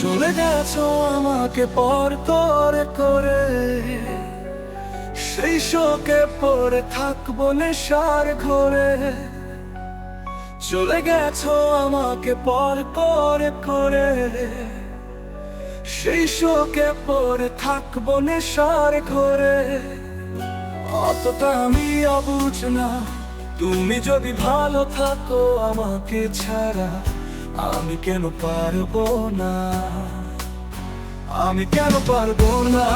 চলে গেছো আমাকে পর করে করে। সেই শোকে পরে থাকব নেশার ঘরে। চলে গেছো আমাকে পর করে করে। সেই শোকে পরে থাকব নেশার ঘরে। অতটা আমি অবুঝ না, তুমি যদি ভালো থাকো আমাকে ছাড়া। আমি কেন পারব না? আমি কেন পারব না?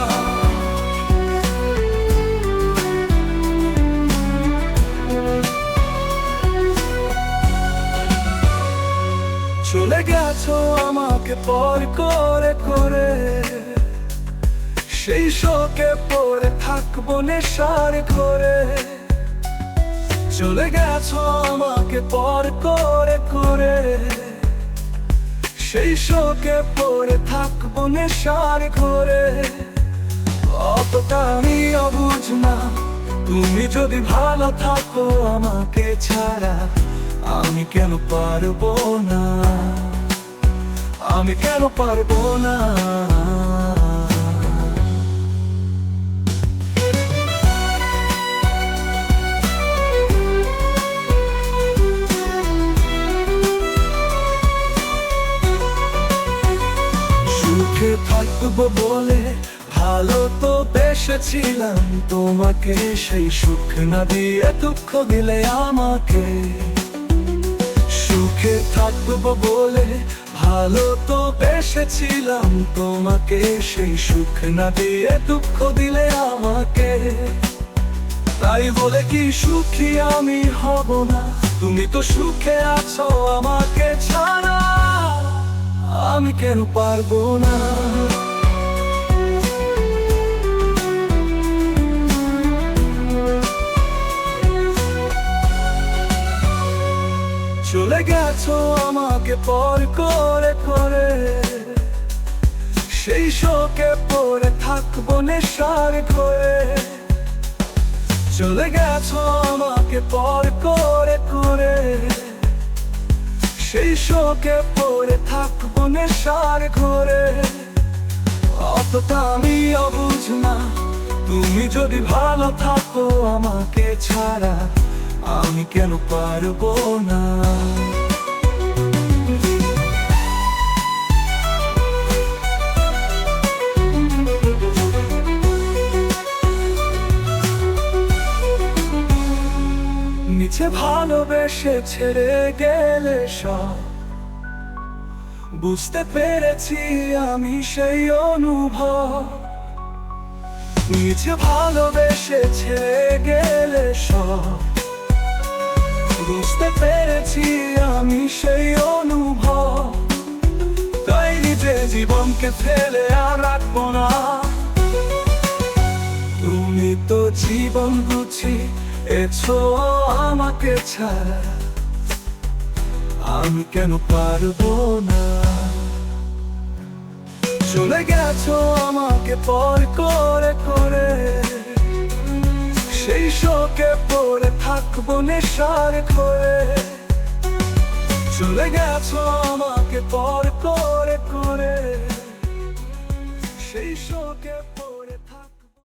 চলে গেছো আমাকে পর করে করে। সেই শোকে পরে থাকব নেশার ঘরে। চলে গেছো আমাকে পর করে করে। সেই শোকে পরে থাকব নেশার ঘরে। অতটা আমি অবুঝ না। তুমি যদি ভালো থাকো আমাকে ছাড়া, আমি কেন পারব না? আমি কেন পারব না? থাকব বলে ভালো তো বেসেছিলাম তোমাকে সেই সুখ না দিয়ে দুঃখ দিলে আমাকে। সুখে থাকব বলে ভালো তো বেসেছিলাম তোমাকে সেই সুখ না দিয়ে দুঃখ দিলে আমাকে। তাই বলে কি সুখী আমি হব না? তুমি তো সুখে আছো ছাড়া আমি কেন পারব না? চলে গেছো আমাকে পর করে করে। সেই শোকে পরে থাকব নেশার ঘরে। চলে গেছো আমাকে পর করে করে। সেই শোকে পড়ে থাকব নেশার ঘরে। অতটা আমি অবুঝ না, তুমি যদি ভালো থাকো আমাকে ছাড়া, আমি কেন পারব না? নিচে ভালোবেসে ছেড়ে গেলে সব। বুঝতে পেরেছি আমি সেই অনুভব। নিচে ভালোবেসে ছেড়ে গেলে সব। বুঝতে পেরেছি আমি সেই অনুভব। তাই নিজে জীবনকে ফেলে আর রাখব না। তুমি তো জীবন বুঝি এছো আমাকে ছাড়া। আমি কেন পারব না? চলে গেছো আমাকে পর করে করে। সেই শোকে পরে থাকব নেশার করে চলে গেছো আমাকে পর করে করে। সেই শোকে